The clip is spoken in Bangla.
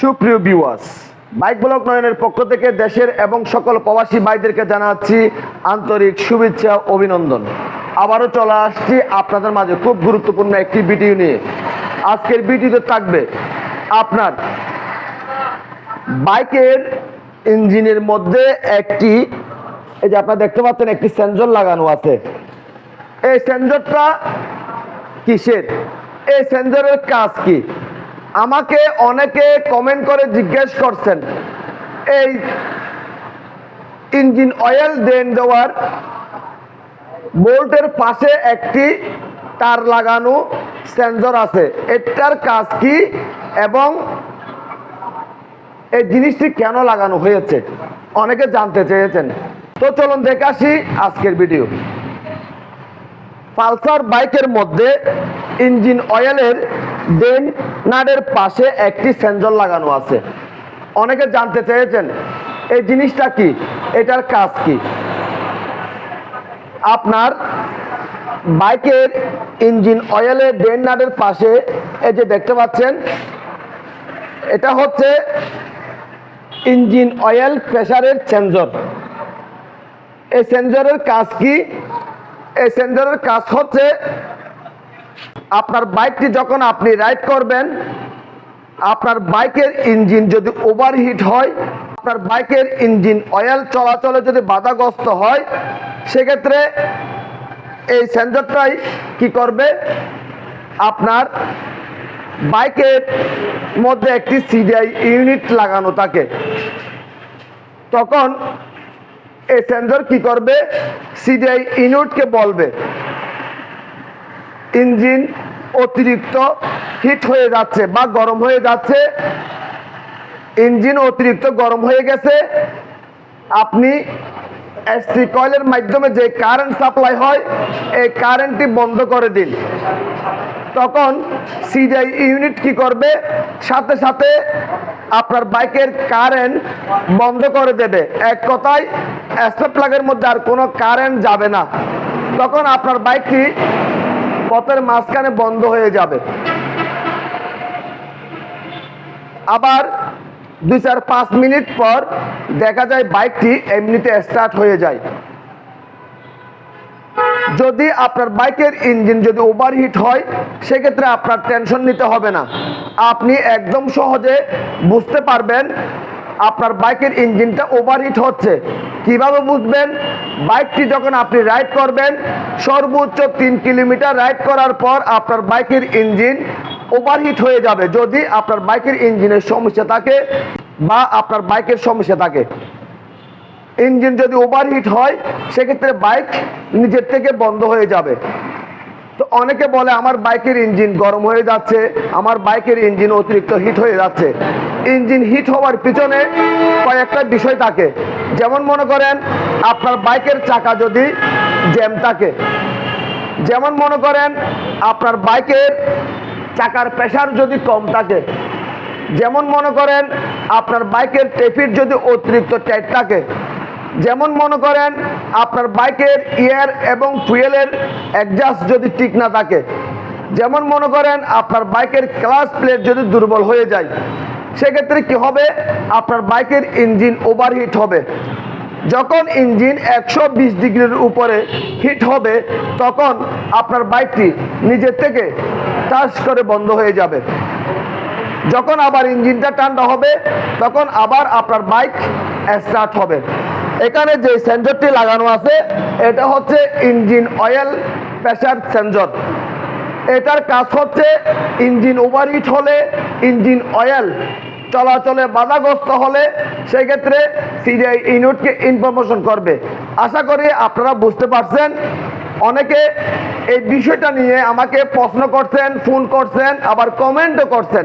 সুপ্রিয় বিওয়াস বাইক ব্লক নয়নের পক্ষ থেকে দেশের এবং সকল প্রবাসী ভাইদেরকে জানাচ্ছি আন্তরিক শুভেচ্ছা, অভিনন্দন। আবারও চলে আসছি আপনাদের মাঝে খুব গুরুত্বপূর্ণ একটি ভিডিও নিয়ে। আজকের ভিডিওতে থাকবে আপনার বাইকের ইঞ্জিনের মধ্যে একটি, এই যে আপনারা দেখতে পাচ্ছেন একটি সেন্সর লাগানো আছে। এই সেন্সরটা কিসের? এই সেন্সরের কাজ কি? আমাকে অনেকে কমেন্ট করে জিজ্ঞেস করছেন, এই ইঞ্জিন অয়েল দেন দেওয়ার বোল্টের পাশে একটি তার লাগানো সেন্সর আছে, এটার কাজ কি এবং এই জিনিসটি কেন লাগানো হয়েছে? অনেকে জানতে চেয়েছেন। তো চলুন দেখে আসি আজকের ভিডিও পালসার বাইকের মধ্যে ইঞ্জিন অয়েলের ডেন নাটের পাশে একটি সেন্সর লাগানো আছে। অনেকে জানতে চেয়েছেন, এই জিনিসটা কি? এটার কাজ কি? আপনার বাইকের ইঞ্জিন অয়েলের ডেন নাটের পাশে, এই যে দেখতে পাচ্ছেন, এটা হচ্ছে ইঞ্জিন অয়েল প্রেসারের সেন্সর এই সেন্সরের কাজ কি? এই সেন্সরের কাজ হচ্ছে আপনার বাইকটি যখন আপনি রাইড করবেন, আপনার বাইকের ইঞ্জিন যদি ওভারহিট হয়, আপনার বাইকের ইঞ্জিন অয়েল চলাচলে যদি বাধাগ্রস্ত হয়, সেক্ষেত্রে এই সেন্সরটাই কি করবে? আপনার বাইকের মধ্যে একটি সিডিআই ইউনিট লাগানো থাকে। তখন এই সেন্সর কি করবে? সিডিআই ইউনিটকে বলবে। ইঞ্জিন অতিরিক্ত হিট হয়ে যাচ্ছে বা গরম হয়ে যাচ্ছে। ইঞ্জিন অতিরিক্ত গরম হয়ে গেছে। আপনি এসটি কয়েলের মাধ্যমে যে কারেন্ট সাপ্লাই হয়, এই কারেন্টটি বন্ধ করে দিন। তখন সিডিআই ইউনিট কি করবে? সাথে সাথে আপনার বাইকের কারেন্ট বন্ধ করে দেবে। এক কথায় স্টেপ প্লাগের মধ্যে আর কোনো কারেন্ট যাবে না। তখন আপনার বাইকটি পথের মাঝখানে বন্ধ হয়ে যাবে। আবার দুই চার পাঁচ মিনিট পর দেখা যায় বাইকটি এমনিতে স্টার্ট হয়ে যায়। যদি আপনার বাইকের ইঞ্জিন যদি ওভারহিট হয়, সেক্ষেত্রে আপনার টেনশন নিতে হবে না। আপনি একদম সহজে বুঝতে পারবেন আপনার বাইকের ইঞ্জিনটা ওভারহিট হচ্ছে। কীভাবে বুঝবেন? বাইকটি যখন আপনি রাইড করবেন, সর্বোচ্চ তিন কিলোমিটার রাইড করার পর আপনার বাইকের ইঞ্জিন ওভারহিট হয়ে যাবে। যদি আপনার বাইকের ইঞ্জিনের সমস্যা থাকে বা আপনার বাইকের সমস্যা থাকে। ইঞ্জিন যদি ওভারহিট হয়, সেক্ষেত্রে বাইক নিজের থেকে বন্ধ হয়ে যাবে। তো অনেকে বলে আমার বাইকের ইঞ্জিন গরম হয়ে যাচ্ছে, আমার বাইকের ইঞ্জিন অতিরিক্ত হিট হয়ে যাচ্ছে। ইঞ্জিন হিট হওয়ার পিছনে কয়েকটা বিষয় থাকে। যেমন মনে করেন, আপনার বাইকের চাকা যদি জ্যাম থাকে। যেমন মনে করেন, আপনার বাইকের চাকার প্রেশার যদি কম থাকে। যেমন মনে করেন, আপনার বাইকের টেফির যদি অতিরিক্ত টাইট থাকে। যেমন মনে করেন আপনার বাইকের ইয়ার এবং ফুয়েলের অ্যাডজাস্ট যদি ঠিক না থাকে, যেমন মনে করেন আপনার বাইকের ক্লাস প্লেট যদি দুর্বল হয়ে যায়, সেক্ষেত্রে কি হবে? আপনার বাইকের ইঞ্জিন ওভারহিট হবে। যখন ইঞ্জিন একশো বিশ ডিগ্রির উপরে হিট হবে, তখন আপনার বাইকটি নিজের থেকে টাচ করে বন্ধ হয়ে যাবে। যখন আবার ইঞ্জিনটা ঠান্ডা হবে, তখন আবার আপনার বাইক স্টার্ট হবে। এখানে যে সেন্সরটি লাগানো আছে, এটা হচ্ছে ইঞ্জিন অয়েল প্রেসার সেন্সর। এটার কাজ হচ্ছে ইঞ্জিন ওভারহিট হলে, ইঞ্জিন অয়েল চলাচলে বাধাগ্রস্ত হলে সেক্ষেত্রে সিডিআই ইউনিটকে ইনফরমেশন করবে। আশা করি আপনারা বুঝতে পারছেন। অনেকে এই বিষয়টা নিয়ে আমাকে প্রশ্ন করছেন ফোন করছেন, আবার কমেন্টও করছেন।